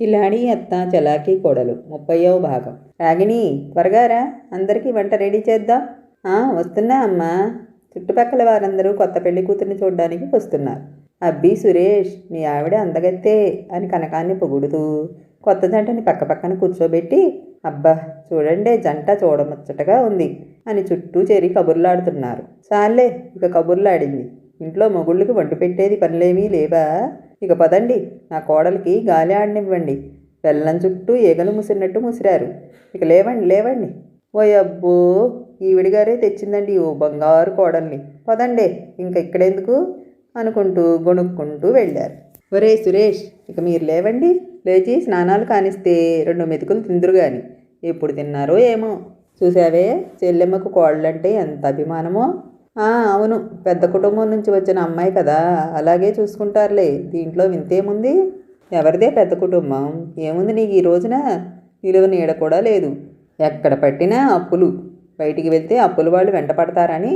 కిలాడి అత్త చలాకీ కోడలు. ముప్పయో భాగం. రాగిణి త్వరగా రా. అందరికీ వంట రెడీ చేద్దాం. వస్తున్నా అమ్మా. చుట్టుపక్కల వారందరూ కొత్త పెళ్ళి కూతుర్ని చూడడానికి వస్తున్నారు. అబ్బి సురేష్ మీ ఆవిడ అందగత్తే అని కనకాన్ని పొగుడుతూ కొత్త జంటని పక్క పక్కన కూర్చోబెట్టి అబ్బా చూడండి జంట చూడముచ్చటగా ఉంది అని చుట్టూ చేరి కబుర్లాడుతున్నారు. చాలే ఇక కబుర్లాడింది. ఇంట్లో మొగుళ్ళకి వంట పెట్టేది పనులేమీ లేవా? ఇక పదండి నా కోడలికి గాలి ఆడనివ్వండి. బెల్లం చుట్టూ ఈగలు ముసిరినట్టు ముసిరారు. ఇక లేవండి లేవండి. ఓ అబ్బో ఈవిడిగారే తెచ్చిందండి ఓ బంగారు కోడల్ని. పదండి ఇంక ఇక్కడెందుకు? అనుకుంటూ గొణుక్కుంటూ వెళ్ళారు. ఒరే సురేష్ ఇక మీరు లేవండి. లేచి స్నానాలు కానిస్తే రెండు మెతుకులు తిందురు కానీ ఎప్పుడు తిన్నారో ఏమో. చూసావే చెల్లెమ్మకు కోళ్ళంటే ఎంత అభిమానమో. అవును. పెద్ద కుటుంబం నుంచి వచ్చిన అమ్మాయి కదా అలాగే చూసుకుంటారులే. దీంట్లో వింతేముంది? ఎవరిదే పెద్ద కుటుంబం? ఏముంది నీకు ఈ రోజున? నిలువ నీడ కూడా లేదు. ఎక్కడ పట్టినా అప్పులు. బయటికి వెళ్తే అప్పులు వాళ్ళు వెంట పడతారని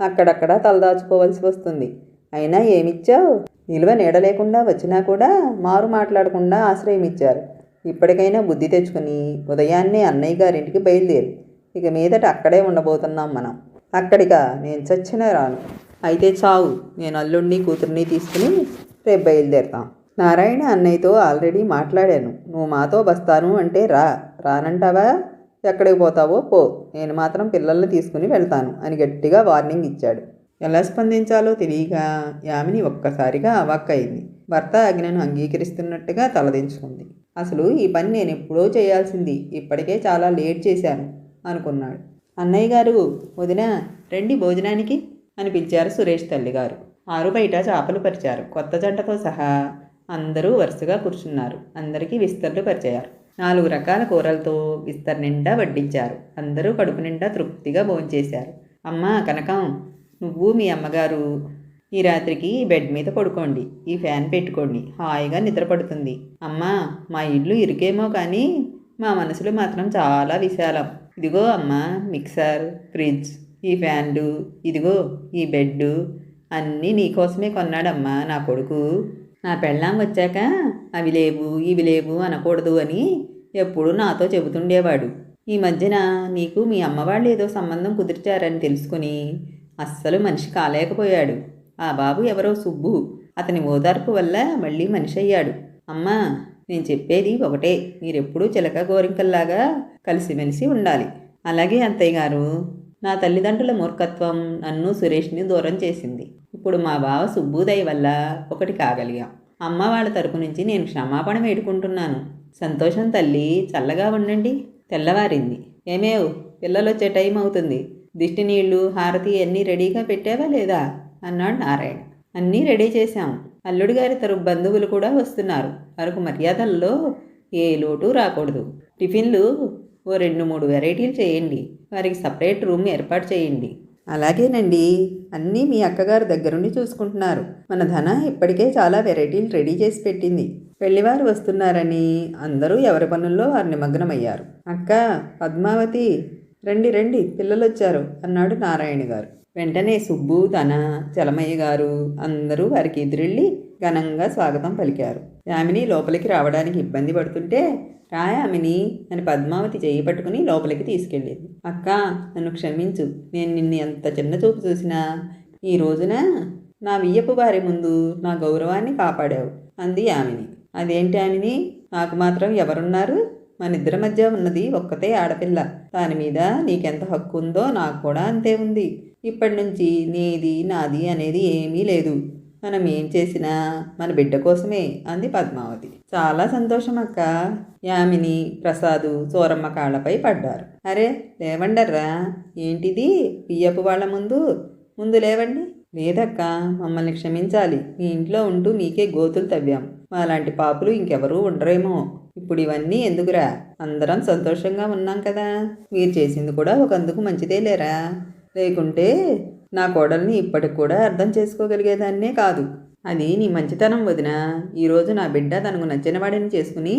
అక్కడక్కడ తలదాచుకోవాల్సి వస్తుంది. అయినా ఏమిచ్చావు? నిలువ నీడ లేకుండా వచ్చినా కూడా మారు మాట్లాడకుండా ఆశ్రయం ఇచ్చారు ఇప్పటికైనా బుద్ధి తెచ్చుకుని ఉదయాన్నే అన్నయ్య గారింటికి బయలుదేరు. ఇక మీదట అక్కడే ఉండబోతున్నాం మనం. అక్కడిగా నేను చచ్చిన రాను. అయితే చావు నేను అల్లుడిని కూతుర్ని తీసుకుని రేపు బయలుదేరుతాం. నారాయణ అన్నయ్యతో ఆల్రెడీ మాట్లాడాను. నువ్వు మాతో వస్తాను అంటే రా. రానంటావా? ఎక్కడికి పోతావో పో. నేను మాత్రం పిల్లల్ని తీసుకుని వెళ్తాను అని గట్టిగా వార్నింగ్ ఇచ్చాడు. ఎలా స్పందించాలో తెలియక యామిని ఒక్కసారిగా అవాక్కయింది భర్త ఆజ్ఞను అంగీకరిస్తున్నట్టుగా తలదించుకుంది. అసలు ఈ పని నేను ఎప్పుడో చేయాల్సింది. ఇప్పటికే చాలా లేట్ చేశాను అనుకున్నాడు. అన్నయ్య గారు వదిన రండి భోజనానికి అని పిలిచారు సురేష్ తల్లిగారు. ఆరు బయట చేపలు పరిచారు. కొత్త జంటతో సహా అందరూ వరుసగా కూర్చున్నారు. అందరికీ విస్తర్లు పరిచయారు నాలుగు రకాల కూరలతో విస్తర్ నిండా వడ్డించారు. అందరూ కడుపు నిండా తృప్తిగా భోంచేశారు అమ్మా కనకం నువ్వు మీ అమ్మగారు ఈ రాత్రికి బెడ్ మీద పడుకోండి. ఈ ఫ్యాన్ పెట్టుకోండి. హాయిగా నిద్రపడుతుంది. అమ్మా మా ఇల్లు ఇరుకేమో కానీ మా మనసులు మాత్రం చాలా విశాలం. ఇదిగో అమ్మా మిక్సర్ ఫ్రిడ్జ్ ఈ ఫ్యాన్లు ఇదిగో ఈ బెడ్డు అన్నీ నీకోసమే కొన్నాడమ్మా నా కొడుకు. నా పెళ్ళాం వచ్చాక అవి లేవు ఇవి లేవు అనకూడదు అని ఎప్పుడు నాతో చెబుతుండేవాడు. ఈ మధ్యన నీకు మీ అమ్మవాళ్ళు ఏదో సంబంధం కుదిర్చారని తెలుసుకుని అస్సలు మనిషి కాలేకపోయాడు. ఆ బాబు ఎవరో సుబ్బు. అతని ఓదార్పు వల్ల మళ్ళీ మనిషి అయ్యాడు. అమ్మా నేను చెప్పేది ఒకటే. మీరెప్పుడూ చిలక గోరింకల్లాగా కలిసిమెలిసి ఉండాలి. అలాగే అత్తయ్య గారు నా తల్లిదండ్రుల మూర్ఖత్వం నన్ను సురేష్ని దూరం చేసింది. ఇప్పుడు మా బావ సుబ్బుదయ్య వల్ల ఒకటి కాగలిగాం. అమ్మ వాళ్ళ తరపు నుంచి నేను క్షమాపణ వేడుకుంటున్నాను. సంతోషం తల్లి చల్లగా ఉండండి తెల్లవారింది. ఏమేవ్ పిల్లలు వచ్చే టైం అవుతుంది. దిష్టి నీళ్ళు హారతి అన్నీ రెడీగా పెట్టావా లేదా? అన్నాడు నారాయణ. అన్నీ రెడీ చేశాం. అల్లుడి గారి తరపు బంధువులు కూడా వస్తున్నారు. వారికి మర్యాదల్లో ఏ లోటు రాకూడదు. టిఫిన్లు ఓ రెండు మూడు వెరైటీలు చేయండి. వారికి సపరేట్ రూమ్ ఏర్పాటు చేయండి. అలాగేనండి. అన్నీ మీ అక్కగారు దగ్గరుండి చూసుకుంటున్నారు. మన ధన ఇప్పటికే చాలా వెరైటీలు రెడీ చేసి పెట్టింది. పెళ్ళివారు వస్తున్నారని అందరూ ఎవరి పనుల్లో వారు నిమగ్నమయ్యారు అక్క పద్మావతి రండి రండి పిల్లలు వచ్చారు అన్నాడు నారాయణ గారు వెంటనే సుబ్బు తన చలమయ్య గారు అందరూ వారికి ఎదురెళ్ళి ఘనంగా స్వాగతం పలికారు. యామిని లోపలికి రావడానికి ఇబ్బంది పడుతుంటే రాయామిని అని పద్మావతి చేయి పట్టుకుని లోపలికి తీసుకెళ్ళింది. అక్క నన్ను క్షమించు. నేను నిన్ను ఎంత చిన్న చూపు చూసినా ఈ రోజున నా వియ్యపు వారి ముందు నా గౌరవాన్ని కాపాడావు అంది యామిని. అదేంటి యామిని? నాకు మాత్రం ఎవరున్నారు? మన ఇద్దరి మధ్య ఉన్నది ఒక్కతే ఆడపిల్ల. దాని మీద నీకెంత హక్కు ఉందో నాకు కూడా అంతే ఉంది. ఇప్పటి నుంచి నీది నాది అనేది ఏమీ లేదు. మనం ఏం చేసినా మన బిడ్డ కోసమే అంది పద్మావతి. చాలా సంతోషం అక్క. యామిని ప్రసాదు సూరమ్మ కాళ్ళపై పడ్డారు. అరే లేవండర్రా. ఏంటిది? పియ్యపు వాళ్ళ ముందు? ముందు లేవండి. లేదక్క మమ్మల్ని క్షమించాలి. మీ ఇంట్లో ఉంటూ మీకే గోతులు తవ్వాం. మాలాంటి పాపులు ఇంకెవరూ ఉండరేమో. ఇప్పుడు ఇవన్నీ ఎందుకురా? అందరం సంతోషంగా ఉన్నాం కదా. మీరు చేసింది కూడా ఒకందుకు మంచిదే లేరా? లేకుంటే నా కోడల్ని ఇప్పటికి కూడా అర్థం చేసుకోగలిగేదాన్నే కాదు. అది నీ మంచితనం వదిన. ఈరోజు నా బిడ్డ తనకు నచ్చిన వాడిని చేసుకుని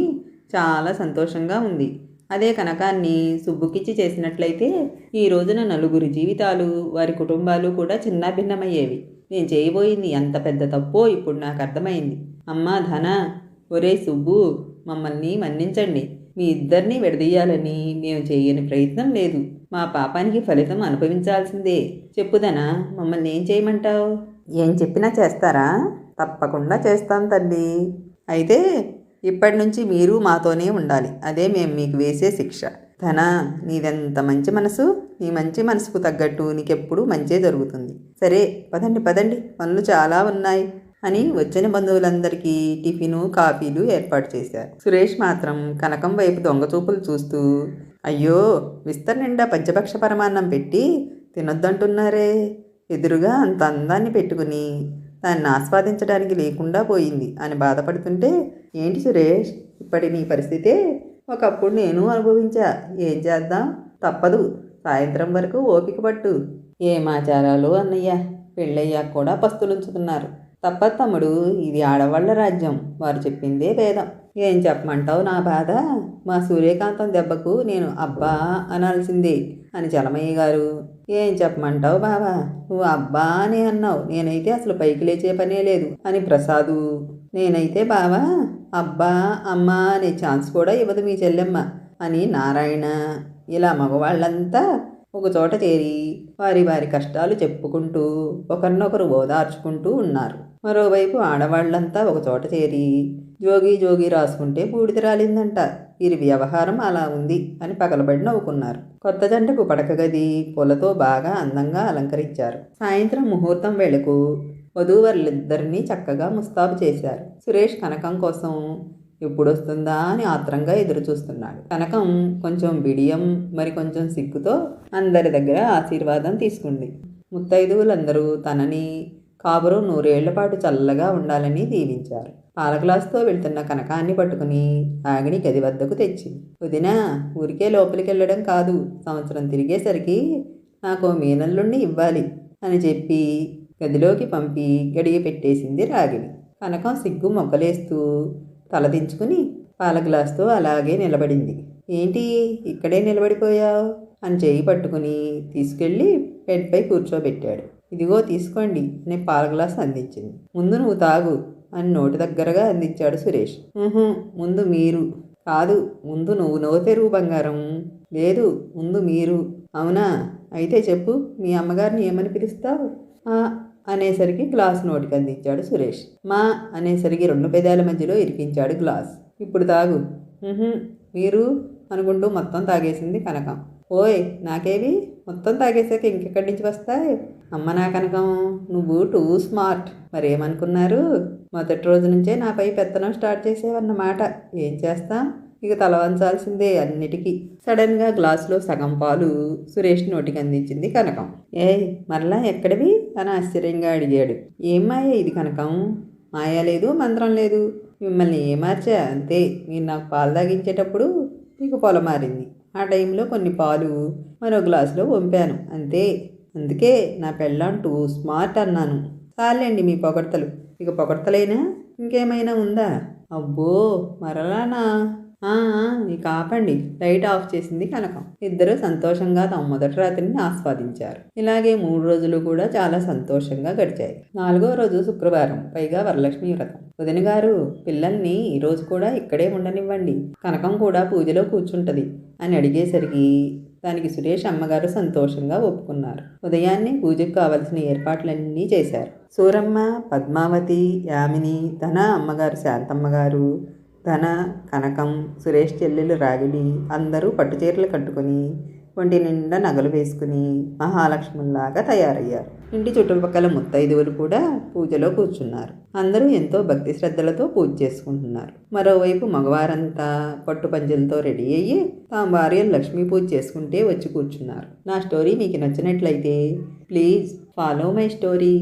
చాలా సంతోషంగా ఉంది. అదే కనకాన్ని సుబ్బుకిచ్చి చేసినట్లయితే ఈ రోజున నలుగురు జీవితాలు వారి కుటుంబాలు కూడా చిన్నాభిన్నమయ్యేవి. నేను చేయబోయింది ఎంత పెద్ద తప్పో ఇప్పుడు నాకు అర్థమైంది. అమ్మా ధన ఒరే సుబ్బు మమ్మల్ని మన్నించండి. మీ ఇద్దరిని విడదీయాలని మేము చేయని ప్రయత్నం లేదు. మా పాపానికి ఫలితం అనుభవించాల్సిందే. చెప్పుదనా మమ్మల్ని ఏం చేయమంటావు? ఏం చెప్పినా చేస్తారా? తప్పకుండా చేస్తాం తల్లి. అయితే ఇప్పటి నుంచి మీరు మాతోనే ఉండాలి. అదే మేము మీకు వేసే శిక్ష. ధన నీదెంత మంచి మనసు? నీ మంచి మనసుకు తగ్గట్టు నీకెప్పుడు మంచే జరుగుతుంది. సరే పదండి పదండి. పనులు చాలా ఉన్నాయి. అని వచ్చిన బంధువులందరికీ టిఫిను కాఫీలు ఏర్పాటు చేశారు. సురేష్ మాత్రం కనకం వైపు దొంగ చూపులు చూస్తూ అయ్యో విస్తర్ నిండా పంచపక్ష పరమాన్నం పెట్టి తినొద్దంటున్నారే. ఎదురుగా అంత అందాన్ని పెట్టుకుని దాన్ని ఆస్వాదించడానికి లేకుండా పోయింది అని బాధపడుతుంటే ఏంటి సురేష్ ఇప్పటి నీ పరిస్థితే? ఒకప్పుడు నేను అనుభవించా. ఏం చేద్దాం? తప్పదు. సాయంత్రం వరకు ఓపిక పట్టు. ఏమాచారాలు అన్నయ్య? పెళ్ళయ్యాక కూడా పస్తులుంచుతున్నారు తప్ప తమ్ముడు ఇది ఆడవాళ్ళ రాజ్యం. వారు చెప్పిందే వేదం. ఏం చెప్పమంటావు నా బాధ? మా సూర్యకాంతం దెబ్బకు నేను అబ్బా అనాల్సిందే అని చలమయ్య గారు. ఏం చెప్పమంటావు బావా? నువ్వు అబ్బా అని అన్నావు. నేనైతే అసలు పైకి లేచే పనే లేదు అని ప్రసాదు. నేనైతే బావా అబ్బా అమ్మా అనే ఛాన్స్ కూడా ఇవ్వదు మీ చెల్లెమ్మ అని నారాయణ. ఇలా మగవాళ్ళంతా ఒక చోట చేరి వారి వారి కష్టాలు చెప్పుకుంటూ ఒకరినొకరు ఓదార్చుకుంటూ ఉన్నారు. మరోవైపు ఆడవాళ్ళంతా ఒక చోట చేరి జోగి జోగి రాసుకుంటే బూడిద రాలిందంట. వీరి వ్యవహారం అలా ఉంది అని పగలబడి నవ్వుకున్నారు. కొత్త జంటకు పడక గది పూలతో బాగా అందంగా అలంకరించారు. సాయంత్రం ముహూర్తం వేళకు వధూవరులిద్దరినీ చక్కగా ముస్తాబు చేశారు. సురేష్ కనకం కోసం ఎప్పుడొస్తుందా అని ఆత్రంగా ఎదురు చూస్తున్నాడు కనకం కొంచెం బిడియం మరి కొంచెం సిగ్గుతో అందరి దగ్గర ఆశీర్వాదం తీసుకుంది. ముత్తైదువులందరూ తనని కాపురం నూరేళ్ళపాటు చల్లగా ఉండాలని దీవించారు. పాలగ్లాసుతో వెళ్తున్న కనకాన్ని పట్టుకుని ఆగిని గది వద్దకు తెచ్చింది. వదినా ఊరికే లోపలికి వెళ్ళడం కాదు. సంవత్సరం తిరిగేసరికి నాకు మీనల్లుండి ఇవ్వాలి అని చెప్పి గదిలోకి పంపి గడియ పెట్టేసింది రాగిణి. కనకం సిగ్గు మొగ్గలేస్తూ తలదించుకుని పాలగ్లాసుతో అలాగే నిలబడింది. ఏంటి ఇక్కడే నిలబడిపోయావు? అని చేయి పట్టుకుని తీసుకెళ్ళి బెడ్పై కూర్చోబెట్టాడు. ఇదిగో తీసుకోండి అని పాల గ్లాస్ అందించింది. ముందు నువ్వు తాగు అని నోటి దగ్గరగా అందించాడు సురేష్. ముందు మీరు. కాదు ముందు నువ్వు నోతెరువు బంగారం. లేదు ముందు మీరు. అవునా? అయితే చెప్పు మీ అమ్మగారిని ఏమని పిలుస్తావు? "ఆ" అనేసరికి గ్లాస్ నోటికి అందించాడు సురేష్. మా అనేసరికి రెండు పెదాల మధ్యలో ఇరికించాడు గ్లాస్. ఇప్పుడు తాగు. మీరు అనుకుంటూ మొత్తం తాగేసింది కనకం. ఓయ్ నాకేవి? మొత్తం తాగేశాక ఇంకెక్కడి నుంచి వస్తాయి? అమ్మ నా కనకం నువ్వు టూ స్మార్ట్. మరేమనుకున్నారు? మొదటి రోజు నుంచే నాపై పెత్తనం స్టార్ట్ చేసేవన్నమాట. ఏం చేస్తాం? ఇక తల వంచాల్సిందే అన్నిటికీ. సడన్గా గ్లాసులో సగం పాలు సురేష్ నోటికి అందించింది కనకం. ఏయ్ మరలా ఎక్కడివి? అని ఆశ్చర్యంగా అడిగాడు. ఏం మాయ ఇది కనకం? మాయ లేదు మంత్రం లేదు. మిమ్మల్ని ఏమార్చా? అంతే మీరు నాకు పాలు తాగించేటప్పుడు మీకు పొల మారింది ఆ టైంలో కొన్ని పాలు మరో గ్లాసులో వంపాను. అంతే. అందుకే నా పెళ్ళంటూ స్మార్ట్ అన్నాను. చాలండి మీ పొగడతలు. ఇక పొగడతలైనా? ఇంకేమైనా ఉందా? అబ్బో మరలానా? ఇక ఆపండి. లైట్ ఆఫ్ చేసింది కనకం. ఇద్దరు సంతోషంగా తమ మొదటి రాత్రిని ఆస్వాదించారు. ఇలాగే మూడు రోజులు కూడా చాలా సంతోషంగా గడిచాయి. నాలుగో రోజు శుక్రవారం పైగా వరలక్ష్మి వ్రతం. వదిన గారు పిల్లల్ని ఈరోజు కూడా ఇక్కడే ఉండనివ్వండి. కనకం కూడా పూజలో కూర్చుంటది అని అడిగేసరికి దానికి సురేష్ అమ్మగారు సంతోషంగా ఒప్పుకున్నారు. ఉదయాన్నే పూజకు కావలసిన ఏర్పాట్లన్నీ చేశారు. సూరమ్మ పద్మావతి యామిని తన అమ్మగారు శాంతమ్మగారు ధన కనకం సురేష్ చెల్లెలు రాగిడి అందరూ పట్టుచీరలు కట్టుకొని ఒంటి నిండా నగలు వేసుకుని మహాలక్ష్ముల్లాగా తయారయ్యారు. ఇంటి చుట్టుపక్కల ముత్తైదువులు కూడా పూజలో కూర్చున్నారు. అందరూ ఎంతో భక్తి శ్రద్ధలతో పూజ చేసుకుంటున్నారు. మరోవైపు మగవారంతా పట్టు పంచెలతో రెడీ అయ్యి తాము భార్య లక్ష్మీ పూజ చేసుకుంటే వచ్చి కూర్చున్నారు. నా స్టోరీ మీకు నచ్చినట్లయితే ప్లీజ్ ఫాలో మై స్టోరీ.